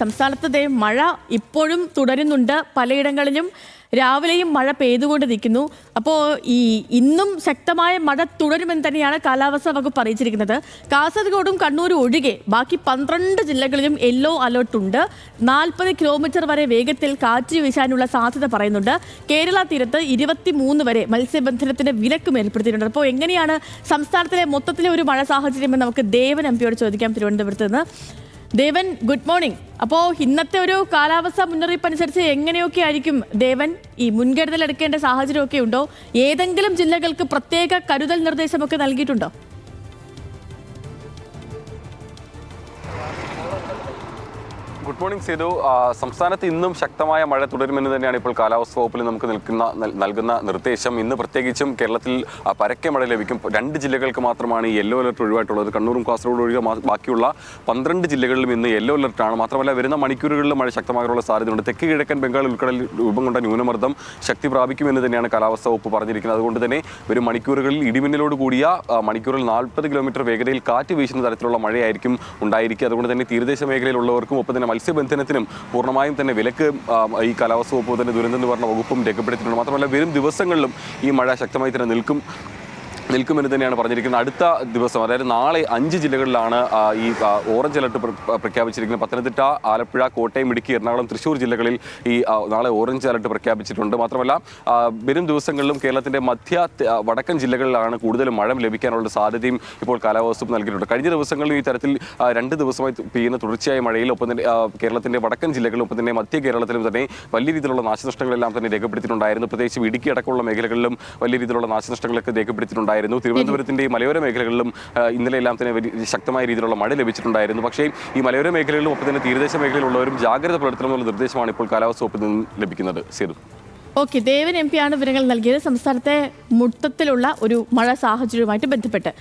സംസ്ഥാനത്ത് മഴ ഇപ്പോഴും തുടരുന്നുണ്ട്. പലയിടങ്ങളിലും രാവിലെയും മഴ പെയ്തുകൊണ്ട് നിൽക്കുന്നു അപ്പോൾ ഈ ഇന്നും ശക്തമായ മഴ തുടരുമെന്ന് തന്നെയാണ് കാലാവസ്ഥാ വകുപ്പ് അറിയിച്ചിരിക്കുന്നത്. കാസർഗോഡും കണ്ണൂരും ഒഴികെ ബാക്കി പന്ത്രണ്ട് ജില്ലകളിലും യെല്ലോ അലേർട്ട് ഉണ്ട്. നാൽപ്പത് കിലോമീറ്റർ വരെ വേഗത്തിൽ കാറ്റ് വീശാനുള്ള സാധ്യത പറയുന്നുണ്ട്. കേരള തീരത്ത് ഇരുപത്തിമൂന്ന് വരെ മത്സ്യബന്ധനത്തിന് വിലക്കും ഏർപ്പെടുത്തിയിട്ടുണ്ട്. അപ്പോൾ എങ്ങനെയാണ് സംസ്ഥാനത്തിലെ മൊത്തത്തിലെ ഒരു മഴ സാഹചര്യം എന്ന് നമുക്ക് ദേവൻ എം പിയോട് ചോദിക്കാം തിരുവനന്തപുരത്ത് നിന്ന്. ദേവൻ ഗുഡ് മോർണിംഗ് അപ്പോൾ ഇന്നത്തെ ഒരു കാലാവസ്ഥ മുന്നറിയിപ്പ് അനുസരിച്ച് എങ്ങനെയൊക്കെ ആയിരിക്കും ദേവൻ? ഈ മുൻകരുതൽ എടുക്കേണ്ട സാഹചര്യമൊക്കെ ഉണ്ടോ? ഏതെങ്കിലും ജില്ലകൾക്ക് പ്രത്യേക കരുതൽ നിർദ്ദേശമൊക്കെ നൽകിയിട്ടുണ്ടോ? Good morning Sethu. സംസ്ഥാനത്ത് ഇന്നും ശക്തമായ മഴ തുടരുമെന്ന് തന്നെയാണ് ഇപ്പോൾ കാലാവസ്ഥ വകുപ്പിൽ നമുക്ക് നിൽക്കുന്ന നൽകുന്ന നിർദ്ദേശം. ഇന്ന് പ്രത്യേകിച്ചും കേരളത്തിൽ പരക്കെ മഴ ലഭിക്കും. രണ്ട് ജില്ലകൾക്ക് മാത്രമാണ് യെല്ലോ അലർട്ട് ഒഴിവായിട്ടുള്ളത്. കണ്ണൂരും കാസർഗോഡ് ഒഴികെ ബാക്കിയുള്ള പന്ത്രണ്ട് ജില്ലകളിലും ഇന്ന് യെല്ലോ അലർട്ടാണ് മാത്രമല്ല വരുന്ന മണിക്കൂറുകളിൽ മഴ ശക്തമാകാനുള്ള സാധ്യതയുണ്ട്. തെക്ക് കിഴക്കൻ ബംഗാൾ ഉൾക്കടലിൽ രൂപം കൊണ്ട ന്യൂനമർദ്ദം ശക്തി പ്രാപിക്കുമെന്ന് തന്നെയാണ് കാലാവസ്ഥ വകുപ്പ് പറഞ്ഞിരിക്കുന്നത്. അതുകൊണ്ട് തന്നെ വരും മണിക്കൂറുകളിൽ ഇടിമിന്നലോട് കൂടിയ മണിക്കൂറിൽ നാൽപ്പത് കിലോമീറ്റർ വേഗതയിൽ കാറ്റ് വീശുന്ന തരത്തിലുള്ള മഴയായിരിക്കും ഉണ്ടായിരിക്കുക. അതുകൊണ്ട് തന്നെ തീരദേശ മേഖലയിലുള്ളവർക്കും ഒപ്പം തന്നെ മത്സ്യബന്ധനത്തിനും പൂർണമായും തന്നെ വിലക്ക് ഈ കാലാവസ്ഥ വകുപ്പ് തന്നെ ദുരന്ത നിവാരണ വകുപ്പും രേഖപ്പെടുത്തിയിട്ടുണ്ട്. മാത്രമല്ല വരും ദിവസങ്ങളിലും ഈ മഴ ശക്തമായി തന്നെ നിൽക്കും. നിൽക്കുമെന്ന് തന്നെയാണ് പറഞ്ഞിരിക്കുന്നത്. അടുത്ത ദിവസം അതായത് നാളെ അഞ്ച് ജില്ലകളിലാണ് ഈ ഓറഞ്ച് അലർട്ട് പ്ര- പ്രഖ്യാപിച്ചിരിക്കുന്നത്. പത്തനംതിട്ട ആലപ്പുഴ കോട്ടയം ഇടുക്കി എറണാകുളം തൃശ്ശൂർ ജില്ലകളിൽ ഈ നാളെ ഓറഞ്ച് അലർട്ട് പ്രഖ്യാപിച്ചിട്ടുണ്ട്. മാത്രമല്ല വരും ദിവസങ്ങളിലും കേരളത്തിന്റെ മധ്യ വടക്കൻ ജില്ലകളിലാണ് കൂടുതലും മഴ ലഭിക്കാനുള്ള സാധ്യതയും ഇപ്പോൾ കാലാവസ്ഥ നൽകിയിട്ടുണ്ട്. കഴിഞ്ഞ ദിവസങ്ങളിലും ഈ തരത്തിൽ രണ്ട് ദിവസമായി പെയ്യുന്ന തുടർച്ചയായ മഴയിൽ ഒപ്പം തന്നെ കേരളത്തിന്റെ വടക്കൻ ജില്ലകളിലും ഒപ്പം തന്നെ മധ്യ കേരളത്തിലും തന്നെ വലിയ രീതിയിലുള്ള നാശനഷ്ടങ്ങളെല്ലാം തന്നെ രേഖപ്പെടുത്തിയിട്ടുണ്ടായിരുന്നു. പ്രത്യേകിച്ച് ഇടുക്കി അടക്കമുള്ള മേഖലകളിലും വലിയ രീതിയിലുള്ള നാശനഷ്ടങ്ങളൊക്കെ രേഖപ്പെടുത്തിയിട്ടുണ്ടായിരുന്നു. തിരുവനന്തപുരത്തിന്റെ ഈ മലയോര മേഖലകളിലും ഇന്നലെ എല്ലാം തന്നെ ശക്തമായ രീതിയിലുള്ള മഴ ലഭിച്ചിട്ടുണ്ടായിരുന്നു. പക്ഷേ ഈ മലയോര മേഖലകളിലും ഒപ്പം തന്നെ തീരദേശ മേഖലയിലുള്ളവരും ജാഗ്രത പുലർത്തണമെന്നുള്ള നിർദ്ദേശമാണ് ഇപ്പോൾ കാലാവസ്ഥ വകുപ്പിൽ നിന്ന് ലഭിക്കുന്നത്. Sethu. Okay Devan M P ആണ് വിവരങ്ങൾ നൽകിയത്. സംസ്ഥാനത്തെ മുട്ടത്തിലുള്ള ഒരു മഴ സാഹചര്യവുമായിട്ട് ബന്ധപ്പെട്ട്.